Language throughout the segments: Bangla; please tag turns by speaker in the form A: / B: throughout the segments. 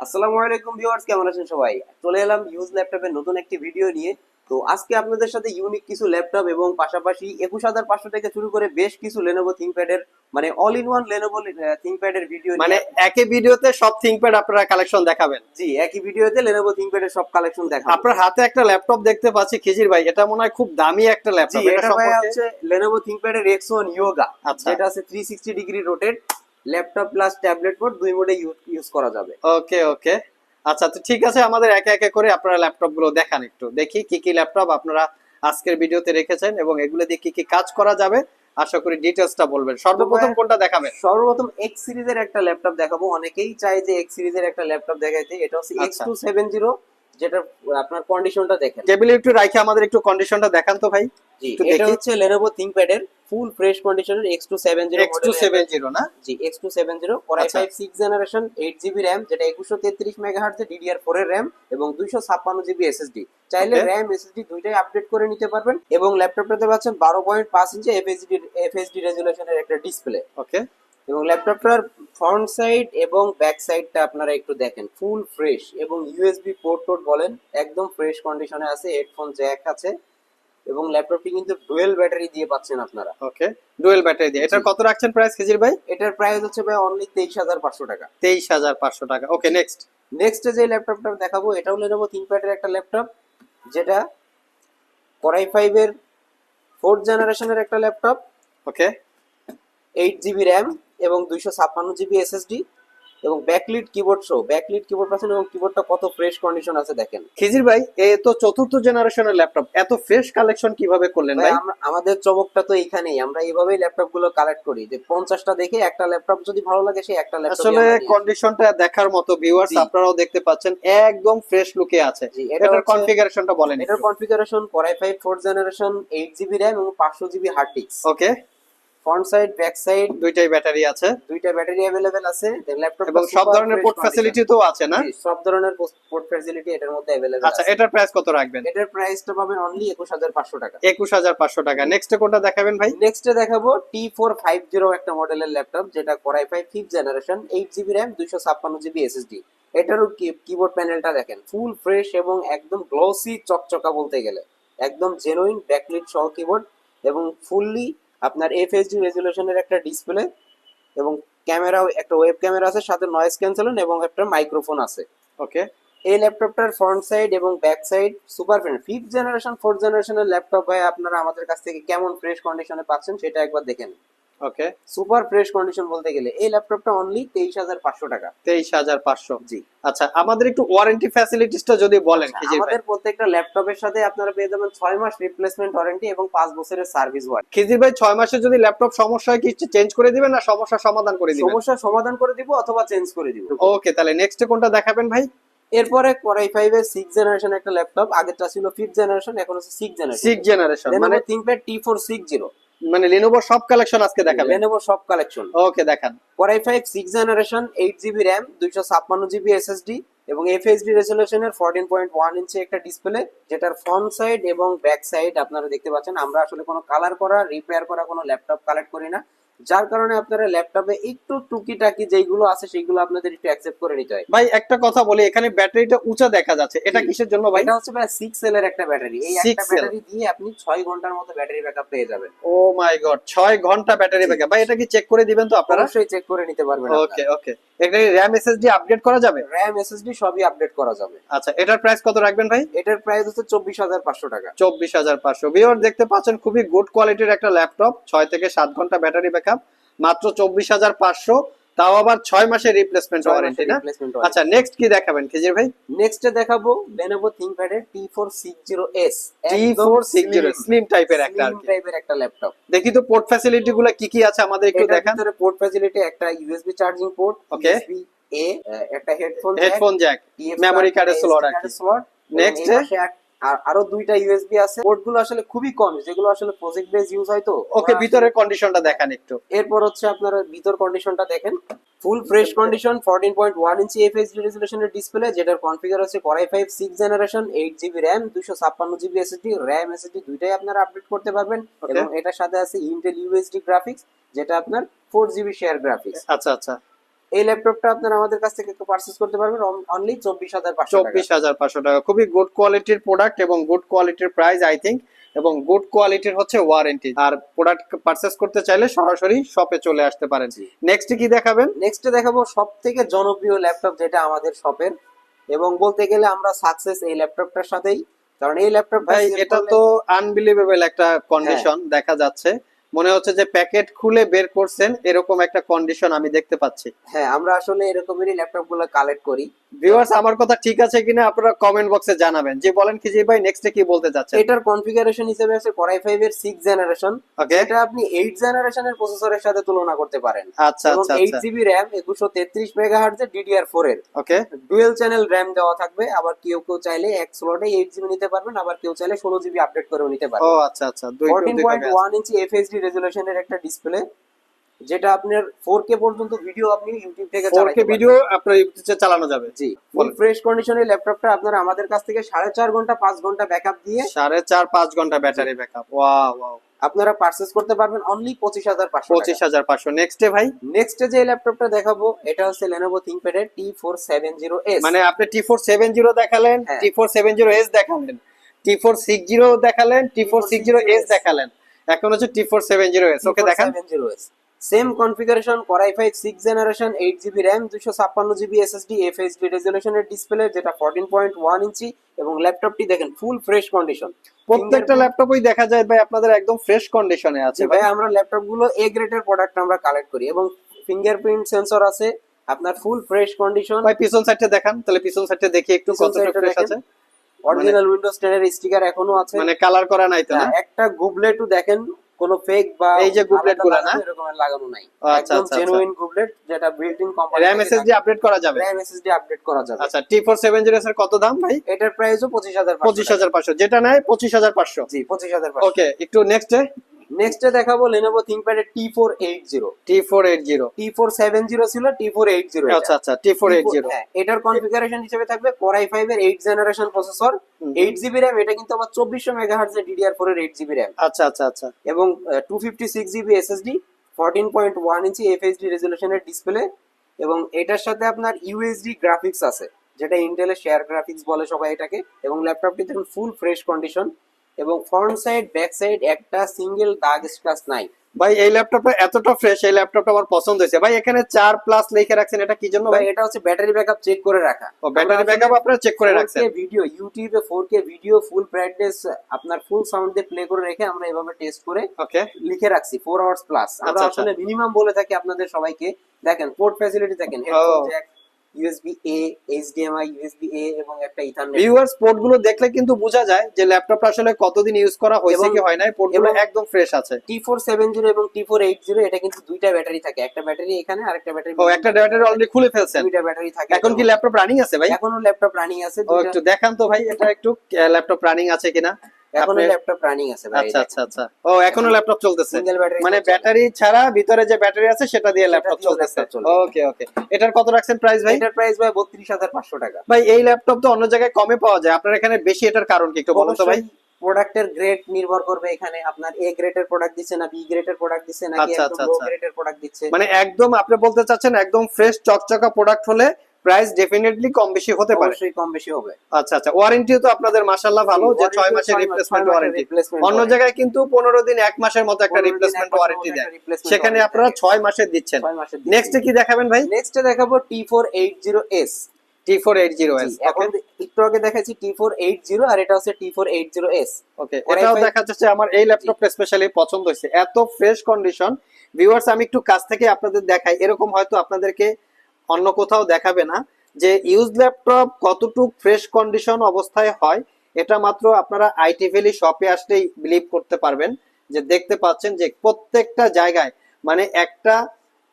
A: আসসালামু আলাইকুম ভিউয়ার্স কেমন আছেন সবাই? চলে এলাম ইউজ ল্যাপটপের নতুন একটি ভিডিও নিয়ে। তো আজকে আপনাদের সাথে ইউনিক কিছু ল্যাপটপ এবং পাশাপাশি একুশ হাজার পাঁচশো থেকে শুরু করে বেশ কিছু লেনোভো থিংকপ্যাডের মানে অল ইন ওয়ান লেনোভো থিংকপ্যাডের ভিডিও
B: মানে একই ভিডিওতে সব থিংকপ্যাড আপনারা কালেকশন দেখাবেন।
A: জি একই ভিডিওতে লেনোভো থিংকপ্যাডের সব কালেকশন দেখা
B: আপনার হাতে একটা ল্যাপটপ দেখতে পাচ্ছি খিজির ভাই এটা মনে হয় খুব দামি একটা ল্যাপটপ এটা
A: ভাই হচ্ছে লেনোভো থিংকপ্যাডের এক্স ওয়ান ইয়োগা। যেটা আছে three sixty degree rotate laptop plus tablet mode দুই মোডে ইউজ করা যাবে।
B: ওকে ওকে আচ্ছা তো ঠিক আছে আমাদের একে একে করে আপনারা ল্যাপটপগুলো দেখান একটু। দেখি কি কি ল্যাপটপ আপনারা আজকের ভিডিওতে রেখেছেন এবং এগুলো দিয়ে কি কি কাজ করা যাবে। আশা করি ডিটেলসটা বলবেন। সর্বপ্রথম কোনটা দেখাবেন?
A: সর্বপ্রথম এক্স সিরিজের একটা ল্যাপটপ দেখাবো। অনেকেই চায় যে এক্স সিরিজের একটা ল্যাপটপ দেখাইতে। এটা হচ্ছে এক্স। টু সেভেন জিরো যেটা আপনার কন্ডিশনটা দেখেন।
B: টেবিলে একটু রাখে আমাদের একটু কন্ডিশনটা দেখান তো ভাই।
A: জি এটা হচ্ছে লেনোভো থিংকপ্যাড এর ফুল ফ্রেশ কন্ডিশনের X two seven zero
B: X two seven zero না
A: G X two seven zero core
B: আচ্ছা।
A: Five six generation eight GB RAM যেটা একুশশো তেত্রিশ মেগাহার্টজে ডিডিআর ফোর এর র্যাম এবং দুইশো ছাপ্পান্ন জিবি এসএসডি চাইলে. র্যাম এসএসডি দুইটাই আপডেট করে নিতে পারবেন এবং ল্যাপটপটাতে পাচ্ছেন বারো পয়েন্ট পাঁচ ইঞ্চি এফএসডি এফএসডি রেজুলেশনের একটা ডিসপ্লে
B: ওকে
A: এবং ল্যাপটপটার ফ্রন্ট সাইড এবং ব্যাক সাইডটা আপনারা একটু দেখেন ফুল ফ্রেশ এবং ইউএসবি পোর্ট টোর্ট বলেন একদম ফ্রেশ কন্ডিশনে আছে হেডফোন জ্যাক আছে এবং ল্যাপটপটি কিন্তু ডুয়েল ব্যাটারি দিয়ে পাচ্ছেন আপনারা।
B: ওকে ডুয়েল ব্যাটারি দিয়ে। এটার কত রাখছেন প্রাইস খিজির ভাই?
A: এটার প্রাইস হচ্ছে ভাই অনলি তেইশ হাজার পাঁচশো টাকা।
B: তেইশ হাজার পাঁচশো টাকা। ওকে নেক্সট
A: নেক্সট যে ল্যাপটপটা দেখাবো এটাও লেনোভো থিংকপ্যাডের একটা ল্যাপটপ যেটা কোরাই ফাইভের ফোর্থ জেনারেশনের একটা laptop.
B: Okay.
A: Eight GB RAM এবং দুইশো ছাপ্পান্ন জিবি এসএসডি এবং backlit keyboard show backlit keyboard পাচ্ছেন এবং কিবোর্ডটা কত ফ্রেশ কন্ডিশন আছে দেখেন।
B: খিজির ভাই এ তো চতুর্থ জেনারেশনের ল্যাপটপ এত ফ্রেশ কালেকশন কীভাবে করলেন
A: ভাই, আমাদের চমকটা তো এইখানেই আমরা এইভাবেই ল্যাপটপগুলো কালেক্ট করি। যে পঞ্চাশটা দেখে একটা ল্যাপটপ যদি ভালো লাগে সেই একটা ল্যাপটপ
B: আসলে কন্ডিশনটা দেখার মতো ভিউয়ার্স আপনারাও দেখতে পাচ্ছেন একদম ফ্রেশ লুকে আছে।
A: জি,
B: এটার কনফিগারেশনটা বলেন
A: এটার configuration core i five fourth generation eight GB RAM এবং পাঁচশো GB hard disk
B: okay
A: front side back side
B: দুইটাই ব্যাটারি আছে।
A: দুইটা ব্যাটারি অ্যাভেলেবেল আছে। ল্যাপটপ
B: এবং সব ধরনের পোর্ট ফ্যাসিলিটি তো আছে না?
A: সব ধরনের পোর্ট ফ্যাসিলিটি এটার মধ্যে অ্যাভেলেবেল
B: আচ্ছা এটার প্রাইস কত রাখবেন?
A: এটার প্রাইসটা পাবেন অনলি একুশ হাজার পাঁচশো টাকা।
B: একুশ হাজার পাঁচশো টাকা। নেক্সট কোনটা দেখাবেন ভাই?
A: নেক্সটে দেখাবো টি ফোর ফাইভ জিরো একটা মডেলের ল্যাপটপ যেটা core i five fifth generation eight GB RAM দুইশো ছাপ্পান্ন জিবি এসএসডি এটারও কিবোর্ড প্যানেলটা দেখেন ফুল ফ্রেশ এবং একদম গ্লোসি চকচকা বলতে গেলে। একদম জেনুইন ব্যাকলিট সহ কিবোর্ড এবং ফুললি আপনার এফএসডি রেজুলেশনের একটা ডিসপ্লে এবং ক্যামেরা একটা ওয়েব ক্যামেরা আছে, সাথে নয়েজ ক্যান্সেলন এবং একটা মাইক্রোফোন আছে
B: ওকে
A: এই ল্যাপটপটার ফ্রন্ট সাইড এবং back side super friend fifth generation fourth জেনারেশনের ল্যাপটপ ভাই, আপনারা আমাদের কাছ থেকে কেমন ফ্রেশ কন্ডিশনে পাচ্ছেন, সেটা একবার দেখেন
B: ওকে
A: সুপার ফ্রেশ কন্ডিশন বলতে গেলে এই ল্যাপটপটা অনলি তেইশ হাজার পাঁচশো টাকা।
B: তেইশ হাজার পাঁচশো।
A: জি।
B: আচ্ছা আমাদের একটু ওয়ারেন্টি ফ্যাসিলিটিসটা যদি বলেন
A: আচ্ছা, আমাদের প্রত্যেকটা ল্যাপটপের সাথে আপনারা পেয়ে যাবেন ছয় মাস রিপ্লেসমেন্ট ওয়ারেন্টি এবং পাঁচ বছরের সার্ভিস ওয়ারেন্টি
B: খিজির ভাই ছয় মাসে যদি ল্যাপটপ সমস্যা হয় কি চেঞ্জ করে দিবেন না সমস্যার সমাধান করে দিবেন?
A: সমস্যার সমাধান করে দিব অথবা চেঞ্জ করে দিব।
B: ওকে তাহলে নেক্সট কোনটা দেখাবেন ভাই?
A: এরপরে কোরাই ফাইভ এর সিক্স জেনারেশন একটা ল্যাপটপ আগেরটা ছিল ফিফথ জেনারেশন এখন হচ্ছে সিক্স জেনারেশন
B: সিক্স জেনারেশন মানে
A: ThinkPad T four six zero
B: মানে লেনোভো সব কালেকশন আজকে দেখাবেন
A: লেনোভো সব কালেকশন
B: ওকে দেখান।
A: Core i5 6 generation eight GB RAM দুইশো ছাপ্পান্ন জিবি এসএসডি এবং এফএসডি রেজলিউশনের ফোরটিন পয়েন্ট ওয়ান ইঞ্চি একটা ডিসপ্লে যেটার ফ্রন্ট সাইড এবং ব্যাক সাইড আপনারা দেখতে পাচ্ছেন। আমরা আসলে কোনো কালার করা রিপেয়ার করা কোনো ল্যাপটপ কালেক্ট করি না। যার কারণে আপনারা ল্যাপটপে একটু টুকিটাকি যেগুলো আছে সেগুলো আপনাদের একটু অ্যাকসেপ্ট করে নিতে হয়।
B: ভাই একটা কথা বলি এখানে ব্যাটারিটা উঁচা দেখা যাচ্ছে। এটা কিসের জন্য ভাই?
A: এটা হচ্ছে ভাই সিক্স এল এর একটা ব্যাটারি। এই একটা ব্যাটারি দিয়ে আপনি ছয় ঘণ্টার মতো ব্যাটারি ব্যাকআপ পেয়ে যাবেন।
B: ও মাই গড ছয় ঘণ্টা ব্যাটারি। ব্যাকআপ ভাই এটা কি চেক করে দিবেন তো আপনারা?
A: অবশ্যই চেক করে নিতে পারবেন
B: ওকে ওকে এটা র্যাম এসএসডি আপডেট করা যাবে?
A: র্যাম এসএসডি সবই আপডেট করা যাবে।
B: আচ্ছা এটার প্রাইস কত রাখবেন ভাই?
A: এটার প্রাইস হচ্ছে চব্বিশ হাজার পাঁচশো টাকা।
B: চব্বিশ হাজার পাঁচশো। ভিওর দেখতে পাচ্ছেন খুবই গুড কোয়ালিটির একটা ল্যাপটপ ছয় থেকে সাত ঘণ্টা ব্যাটারি ব্যাকআপ মাত্র চব্বিশ হাজার পাঁচশো তাও আবার ছয় মাসের রিপ্লেসমেন্ট ওয়ারেন্টি না? আচ্ছা নেক্সট কি দেখাবেন খিজির ভাই?
A: নেক্সট দেখাবো Lenovo ThinkPad এর T460S
B: T four six zero slim টাইপের একটা কি।
A: টাইপের একটা ল্যাপটপ
B: দেখি তো পোর্ট ফ্যাসিলিটি গুলো কি কি আছে আমাদের একটু দেখান।
A: ভিতরে পোর্ট ফ্যাসিলিটি একটা USB charging port. USB A একটা হেডফোন
B: হেডফোন জ্যাক মেমরি কার্ডের স্লট কি।
A: স্লট
B: Next,
A: আর আরও দুইটা ইউএসবি আছে। পোর্টগুলো আসলে খুবই কম যেগুলো আসলে প্রজেক্ট বেস ইউজ হয় তো।
B: ওকে ভিতরের কন্ডিশনটা দেখান একটু।
A: এরপর হচ্ছে আপনারা ভিতর কন্ডিশনটা দেখেন। Full fresh condition fourteen point one inch FHD রেজলিউশনের display যেটার কনফিগার হচ্ছে core i five six generation eight GB RAM দুশো ছাপ্পান্ন জিবি এসএসডি র্যাম এসএসডি দুইটাই আপনারা আপডেট করতে পারবেন। এবং এটার সাথে আছে ইন্টেল ইউএসডি গ্রাফিক্স যেটা আপনার ফোর জিবি শেয়ার গ্রাফিক্স
B: আচ্ছা আচ্ছা।
A: এই ল্যাপটপটা আপনারা আমাদের কাছ থেকে পারচেস করতে পারবেন অনলি চব্বিশ হাজার পাঁচশো
B: চব্বিশ হাজার পাঁচশো টাকা। খুবই গুড কোয়ালিটির প্রোডাক্ট এবং গুড কোয়ালিটির প্রাইস আই থিঙ্ক এবং গুড কোয়ালিটির হচ্ছে ওয়ারেন্টি আর প্রোডাক্ট পারচেস করতে চাইলে সরাসরি শপে চলে আসতে পারেন। নেক্সট কি দেখাবেন?
A: নেক্সট দেখাবো সব থেকে জনপ্রিয় ল্যাপটপ যেটা আমাদের শপের এবং বলতে গেলে আমরা সাকসেস এই ল্যাপটপটার সাথেই। কারণ এই ল্যাপটপ
B: ভাই এটা তো আনবিলিভেবল একটা কন্ডিশন
A: হ্যাঁ।
B: দেখা যাচ্ছে। মনে হচ্ছে যে প্যাকেট খুলে বের করছেন এরকম একটা কন্ডিশন আমি দেখতে পাচ্ছি।
A: হ্যাঁ আমরা আসলে এরকমই ল্যাপটপগুলো কালেক্ট করি।
B: ভিউয়ার্স আমার কথা ঠিক আছে কিনা আপনারা কমেন্ট বক্সে জানাবেন। যে বলেন কি যে ভাই নেক্সটে কি বলতে চাচ্ছেন?
A: এটার কনফিগারেশন হিসেবে আছে কোরাই ফাইভ এর সিক্স জেনারেশন
B: ওকে
A: এটা আপনি এইট জেনারেশনের প্রসেসরের সাথে তুলনা করতে পারেন।
B: আচ্ছা আচ্ছা
A: এইট
B: আচ্ছা।
A: জিবি র্যাম একুশো তেত্রিশ মেগা হার্টজের ডিডিআর ফোর এর।
B: ওকে
A: ডুয়েল চ্যানেল র্যাম দেওয়া থাকবে আবার কেউ কেউ চাইলে এক স্লটে এইট জিবি নিতে পারবেন আবার কেউ চাইলে ষোলো জিবি আপডেট করেও নিতে পারবেন।
B: ও আচ্ছা আচ্ছা দুই
A: ফোরটিন
B: দুই
A: পয়েন্ট
B: ভাবে আছে।
A: ওয়ান ইঞ্চি এফএসডি রেজুলেশনের একটা ডিসপ্লে যেটা আপনার ফোর কে পর্যন্ত ভিডিও আপনি ইউটিউব থেকে
B: 4K
A: চালাতে
B: ভিডিও আপনার ইউটিউবে চালানো যাবে।
A: জি ফুল ফ্রেশ কন্ডিশনের ল্যাপটপটা আপনারা আমাদের কাছ থেকে সাড়ে চার ঘণ্টা পাঁচ ঘণ্টা ব্যাকআপ দিয়ে
B: সাড়ে চার পাঁচ ঘণ্টা ব্যাটারি ব্যাকআপ ওয়াও ওয়াও
A: আপনারা পারচেস করতে পারবেন অনলি পঁচিশ হাজার পাঁচশো
B: পঁচিশ হাজার পাঁচশো। নেক্সট ভাই?
A: নেক্সট যে ল্যাপটপটা দেখাবো এটা হচ্ছে ফোর সেভেন জিরো এস
B: মানে আপনি টি ফোর সেভেন জিরো দেখালেন
A: হ্যাঁ।
B: T four seven zero S দেখালেন টি ফোর সিক্স জিরো দেখালেন T four six zero S দেখালেন। এখন হচ্ছে T four seven zero S okay দেখান।
A: Same configuration core i five six generation eight GB RAM দুশো ছাপ্পান্ন জিবি এসএসডি এফএসডি রেজলিউশনের ডিসপ্লে যেটা ফোরটিন পয়েন্ট ওয়ান ইঞ্চি এবং ল্যাপটপটি দেখেন ফুল ফ্রেশ কন্ডিশন
B: প্রত্যেকটা ল্যাপটপই দেখা যায় ভাই আপনাদের একদম ফ্রেশ কন্ডিশনে আছে
A: ভাই। আমরা ল্যাপটপগুলো এ গ্রেডের প্রোডাক্ট আমরা কালেক্ট করি এবং ফিঙ্গারপ্রিন্ট সেন্সর আছে আপনার ফুল ফ্রেশ কন্ডিশন
B: ভাই পিছন সাইডটা দেখান তাহলে পিছন সাইডটা দেখি একটু কতটা ফ্রেশ আছে।
A: অরিজিনাল উইন্ডোজ 10 এর স্টিকার এখনও আছে।
B: মানে কালার করা নাই তো না
A: একটা গুবলেটও দেখেন কোন ফেক বা
B: এই যে
A: গুবলেটগুলা
B: না?
A: এরকম লাগানো নাই।
B: আচ্ছা,
A: একদম
B: আচ্ছা,
A: জেনুইন গুবলেট যেটা built in company
B: RAM SSD update করা যাবে?
A: RAM SSD আপডেট করা যাবে।
B: আচ্ছা টি ফোর সেভেন জিরো এর কত দাম ভাই?
A: এটার প্রাইসও পঁচিশ হাজার
B: পঁচিশ হাজার পাঁচশো যেটা নেয় পঁচিশ হাজার পাঁচশো।
A: জি পঁচিশ হাজার
B: ওকে একটু নেক্সট
A: নেক্সট দেখাবো zero
B: T four
A: seven zero ছিল টি ফোর এইট জিরো
B: আচ্ছা আচ্ছা টি ফোর এইট জিরো
A: হ্যাঁ এটার কনফিগারেশন হিসেবে থাকবে কোরাই ফাইভ এর eight generation processor
B: hmm.
A: Eight GB RAM এটা কিন্তু আবার চব্বিশশো মেগা হার্টজের ডিডিআর ফোর এর এইট জিবি র্যাম
B: আচ্ছা আচ্ছা আচ্ছা।
A: এবং two fifty six GB SSD fourteen point one inch FHD রেজলিউশনের display এবং এটার সাথে আপনার ইউএসডি গ্রাফিক্স আছে যেটা ইন্টেলের শেয়ার গ্রাফিক্স বলে সবাই এটাকে এবং ল্যাপটপটি দেখুন ফুল ফ্রেশ কন্ডিশন এবং ফ্রন্ট সাইড ব্যাক সাইড একটা সিঙ্গেল দাগ স্ক্র্যাচ নাই।
B: ভাই এই ল্যাপটপটা এতটা ফ্রেশ এই ল্যাপটপটা আমার পছন্দ হয়েছে। ভাই এখানে চার প্লাস লিখে রাখছেন এটা কি জন্য
A: ভাই এটা হচ্ছে ব্যাটারি ব্যাকআপ চেক করে রাখা।
B: ও ব্যাটারি ব্যাকআপ আপনারা চেক করে রাখছেন।
A: ভিডিও ইউটিউবে four K video full brightness আপনার ফুল সাউন্ড দিয়ে প্লে করে রেখে আমরা এভাবে টেস্ট করে
B: ওকে
A: লিখে রাখছি ফোর আওয়ার্স প্লাস আমরা
B: আচ্ছা, আচ্ছা।
A: আসলে মিনিমাম বলে থাকি আপনাদের সবাইকে। দেখেন পোর্ট ফ্যাসিলিটি দেখেন headphone jack USB A HDMI USB A এবং একটা ইথারনেট
B: ভিউয়ার্স পোর্টগুলো দেখলে কিন্তু বোঝা যায় যে ল্যাপটপটা আসলে কতদিন ইউজ করা হয়েছে কি হয় নাই
A: পোর্টগুলো
B: একদম ফ্রেশ আছে।
A: এবং এটা কিন্তু দুইটা ব্যাটারি থাকে। একটা ব্যাটারি এখানে আর একটা ব্যাটারি
B: ও একটা ব্যাটারি অলরেডি খুলে ফেলছেন।
A: দুইটা ব্যাটারি থাকে
B: এখন কি ল্যাপটপ রানিং আছে ভাই?
A: এখনও ল্যাপটপ রানিং আছে
B: একটু দেখান তো ভাই এটা একটু ল্যাপটপ রানিং আছে কিনা? এখনও
A: ল্যাপটপ রানিং আছে ভাই
B: আচ্ছা আচ্ছা আচ্ছা। ও এখনও ল্যাপটপ চলতেছে। মানে ব্যাটারি ছাড়া ভিতরে যে ব্যাটারি আছে সেটা দিয়ে ল্যাপটপ চলতেছে। ওকে ওকে এটার কত রাখছেন প্রাইস ভাই?
A: এটার প্রাইস ভাই বত্রিশ হাজার পাঁচশো টাকা।
B: ভাই এই ল্যাপটপ তো অন্য জায়গায় কমে পাওয়া যায়। আপনার এখানে বেশি এটার কারণ কি একটু বলুন তো ভাই?
A: প্রোডাক্টের গ্রেড নির্ভর করবে এখানে। আপনার এ গ্রেডের প্রোডাক্ট দিচ্ছে না বি গ্রেডের প্রোডাক্ট দিচ্ছে নাকি
B: আচ্ছা,
A: একদম লো। গ্রেডের প্রোডাক্ট দিচ্ছে।
B: মানে একদম আপনি বলতে চাচ্ছেন একদম ফ্রেশ চকচকা প্রোডাক্ট হলে প্রাইস ডেফিনেটলি কম বেশি হতে পারে।
A: অবশ্যই কম বেশি হবে।
B: আচ্ছা আচ্ছা ওয়ারেন্টিও তো আপনাদের মাশাআল্লাহ ভালো যে ছয় মাসের রিপ্লেসমেন্ট ওয়ারেন্টি অন্য জায়গায় কিন্তু পনেরো দিন এক মাসের মতো একটা রিপ্লেসমেন্ট ওয়ারেন্টি দেয়। সেখানে আপনারা ছয় মাসের দিচ্ছেন। নেক্সট কি দেখাবেন ভাই?
A: নেক্সট দেখাবো T four eight zero S
B: T four eight zero S
A: এখন একটু আগে দেখাচ্ছি টি ফোর এইট জিরো আর এটা হচ্ছে T four eight zero S
B: okay এটাও দেখা যাচ্ছে আমার এই ল্যাপটপটা স্পেশালি পছন্দ হয়েছে। এত ফ্রেশ কন্ডিশন ভিউয়ার্স আমি একটু কাছ থেকে আপনাদের দেখাই। এরকম হয়তো আপনাদেরকে অন্য কোথাও দেখাবে না যে ইউজ ল্যাপটপ কতটুক ফ্রেশ কন্ডিশন অবস্থায় হয় এটা মাত্র আপনারা আইটি ভ্যালি শপে আসলেই বিলিভ করতে পারবেন যে দেখতে পাচ্ছেন যে প্রত্যেকটা জায়গায় মানে একটা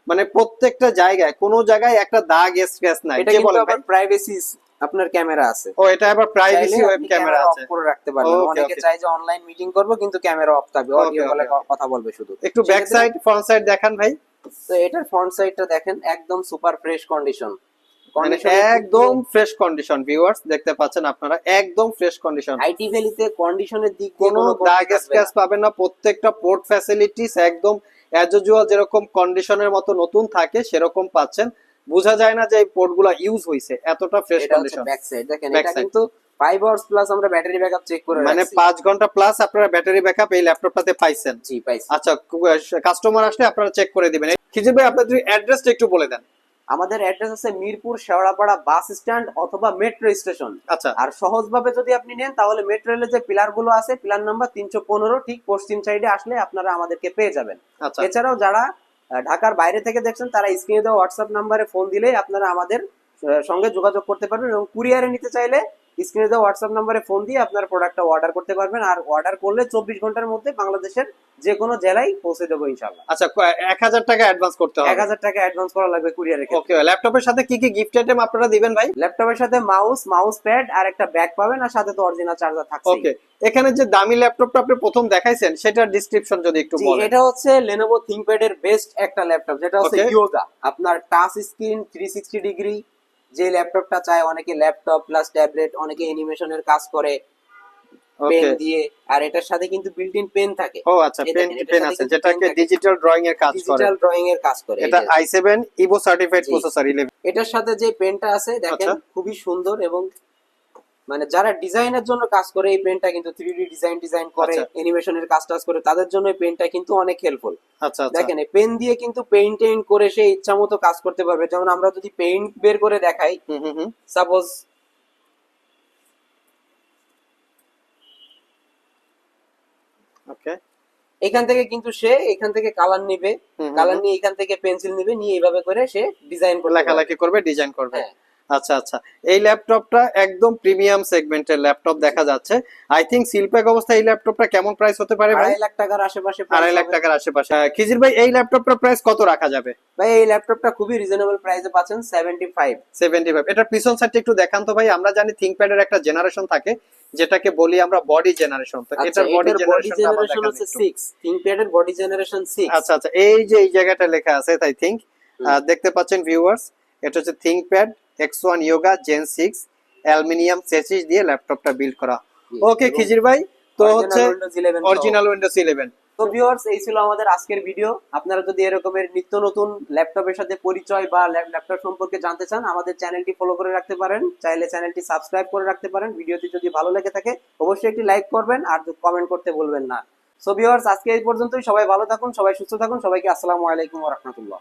B: মানে প্রত্যেকটা জায়গায় কোনো জায়গায় একটা দাগ স্ক্র্যাচ নাই
A: এটা
B: বলেন
A: প্রাইভেসি আপনার ক্যামেরা আছে।
B: ও এটা আবার প্রাইভেসি ওয়েব ক্যামেরা আছে।
A: করে রাখতে পারবেন। অনেকে চাই যে অনলাইন মিটিং করব কিন্তু ক্যামেরা অফ থাকবে। অডিও কলে কথা বলবে শুধু।
B: একটু ব্যাক সাইড ফ্রন্ট সাইড দেখান ভাই।
A: তো এটার ফ্রন্ট সাইডটা দেখেন একদম সুপার ফ্রেশ কন্ডিশন
B: একদম ফ্রেশ কন্ডিশন ভিউয়ার্স দেখতে পাচ্ছেন আপনারা একদম ফ্রেশ কন্ডিশন
A: আইটি ভ্যালিতে কন্ডিশনের দিক
B: কোনো দাগ স্ক্র্যাচ পাবেন না প্রত্যেকটা পোর্ট ফ্যাসিলিটিস একদম অ্যাজ ইউজুয়াল যেরকম কন্ডিশনের মতো নতুন থাকে সেরকম পাচ্ছেন। বোঝা যায় না যে এই পোর্টগুলো ইউজ হইছে এতটা ফ্রেশ কন্ডিশন
A: ব্যাক সাইড দেখেন এটা কিন্তু 5 আওয়ার্স প্লাস আমরা ব্যাটারি ব্যাকআপ চেক করে
B: মানে
A: রাখছি।
B: পাঁচ ঘণ্টা প্লাস আপনারা ব্যাটারি ব্যাকআপ এই ল্যাপটপটাতে পাইছেন।
A: জি পাইছি।
B: আচ্ছা কাস্টমার আসলে আপনারা চেক করে দিবেন। খিজির ভাই আপনার যদি অ্যাড্রেসটা একটু বলে দেন।
A: আমাদের অ্যাড্রেস আছে মিরপুর শেওড়াপাড়া বাস স্ট্যান্ড অথবা মেট্রো স্টেশন
B: আচ্ছা।
A: আর সহজভাবে যদি আপনি নেন তাহলে মেট্রো রেলের যে পিলারগুলো আছে পিলার নাম্বার তিনশো পনেরো ঠিক পশ্চিম সাইডে আসলে আপনারা আমাদেরকে পেয়ে যাবেন।
B: আচ্ছা।
A: এছাড়াও যারা ঢাকার বাইরে থেকে দেখছেন তারা স্ক্রিনে দেওয়া হোয়াটসঅ্যাপ নাম্বারে ফোন দিলেই আপনারা আমাদের সঙ্গে যোগাযোগ করতে পারবেন এবং কুরিয়ারে নিতে চাইলে স্ক্রিনে দেওয়া হোয়াটসঅ্যাপ নাম্বারে ফোন দিয়ে আপনার প্রোডাক্টটা অর্ডার করতে পারবেন। আর অর্ডার করলে চব্বিশ ঘণ্টার মধ্যে বাংলাদেশের যে কোনো জেলায় পৌঁছে দেবো ইনশাল্লাহ
B: আচ্ছা এক হাজার টাকা অ্যাডভান্স করতে হবে।
A: এক হাজার টাকা অ্যাডভান্স করা লাগবে কুরিয়ারে
B: ওকে ল্যাপটপের সাথে কি কি গিফট আইটেম আপনারা দিবেন ভাই?
A: ল্যাপটপের সাথে মাউস মাউস প্যাড আর একটা ব্যাগ পাবেন আর সাথে তো অরিজিনাল চার্জার থাকছে
B: ওকে এখানে যে দামি ল্যাপটপটা আপনি প্রথম দেখাইছেন সেটার ডিসক্রিপশন যদি একটু
A: জি,
B: বলেন।
A: এটা হচ্ছে Lenovo ThinkPad এর বেস্ট একটা ল্যাপটপ যেটা হচ্ছে. ইয়োগা আপনার টাচ স্ক্রিন 360 ডিগ্রি যে ল্যাপটপটা চায় অনেকে ল্যাপটপ প্লাস ট্যাবলেট অনেকে অ্যানিমেশনের কাজ করে পেন দিয়ে আর এটার সাথে কিন্তু বিল্ট ইন পেন থাকে।
B: ও আচ্ছা পেন পেন আছে যেটাকে ডিজিটাল ড্রয়িং এর কাজ করে।
A: ডিজিটাল ড্রয়িং এর কাজ করে
B: এটা
A: এই যে।
B: i7 ইভো সার্টিফাইড প্রসেসর 11
A: এটার সাথে যে পেনটা আছে দেখেন
B: আচ্ছা।
A: খুবই সুন্দর এবং মানে যারা ডিজাইনের জন্য কাজ করে এই পেনটা কিন্তু থ্রি ডি ডিজাইন ডিজাইন করে
B: আচ্ছা।
A: অ্যানিমেশনের কাজ টাজ করে তাদের জন্য এই পেনটা কিন্তু অনেক হেল্পফুল
B: আচ্ছা আচ্ছা।
A: দেখেন এই পেন দিয়ে কিন্তু পেইন্ট করে সে ইচ্ছা মতো কাজ করতে পারবে। যেমন আমরা যদি পেইন্ট বের করে দেখাই সাপোজ
B: ওকে।
A: এখান থেকে কিন্তু সে এখান থেকে কালার নিবে কালার নিয়ে এখান থেকে পেন্সিল নিবে নিয়ে এইভাবে করে সে ডিজাইন করে
B: লেখালেখি করবে ডিজাইন করবে।
A: হ্যাঁ।
B: আচ্ছা আচ্ছা। এই ল্যাপটপটা একদম প্রিমিয়াম সেগমেন্টের ল্যাপটপ দেখা যাচ্ছে। আই থিঙ্ক সিলপ্যাক অবস্থায় এই ল্যাপটপটা কেমন প্রাইস হতে পারে ভাই?
A: আড়াই লাখ টাকার আশেপাশে
B: আড়াই লাখ টাকার আশেপাশে। আহ, খিজির ভাই এই ল্যাপটপটার প্রাইস কত রাখা যাবে?
A: ভাই এই ল্যাপটপটা খুবই রিজনেবল প্রাইসে পাচ্ছেন সেভেন্টি ফাইভ
B: সেভেন্টি ফাইভ এটার পিছন সাইডটা একটু দেখান তো ভাই। আমরা জানি থিঙ্কপ্যাড এর একটা জেনারেশন থাকে যেটাকে বলি আমরা বডি জেনারেশন তো
A: আচ্ছা
B: এটার বডি জেনারেশন
A: হচ্ছে সিক্স থিংকপ্যাড এর বডি জেনারেশন সিক্স
B: আচ্ছা আচ্ছা। এই যে এই জায়গাটা লেখা আছে তাই থিঙ্ক দেখতে পাচ্ছেন ভিউয়ার্স এটা হচ্ছে ThinkPad X one Yoga Gen six aluminium chassis দিয়ে ল্যাপটপটা বিল্ড করা। ওকে খিজির ভাই তো হচ্ছে অরিজিনাল উইন্ডোজ ইলেভেন
A: তো ভিউয়ার্স এই ছিল আমাদের আজকের ভিডিও আপনারা যদি এরকমের নিত্য নতুন ল্যাপটপের সাথে পরিচয় বা ল্যাপটপ সম্পর্কে জানতে চান আমাদের চ্যানেলটি ফলো করে রাখতে পারেন। চাইলে চ্যানেলটি সাবস্ক্রাইব করে রাখতে পারেন। ভিডিওটি যদি ভালো লেগে থাকে অবশ্যই একটি লাইক করবেন আর কমেন্ট করতে বলবেন না। সো ভিউয়ার্স আজকে এই পর্যন্তই। সবাই ভালো থাকুন সবাই সুস্থ থাকুন। সবাইকে আসসালামু আলাইকুম রাহমাতুল্লাহ।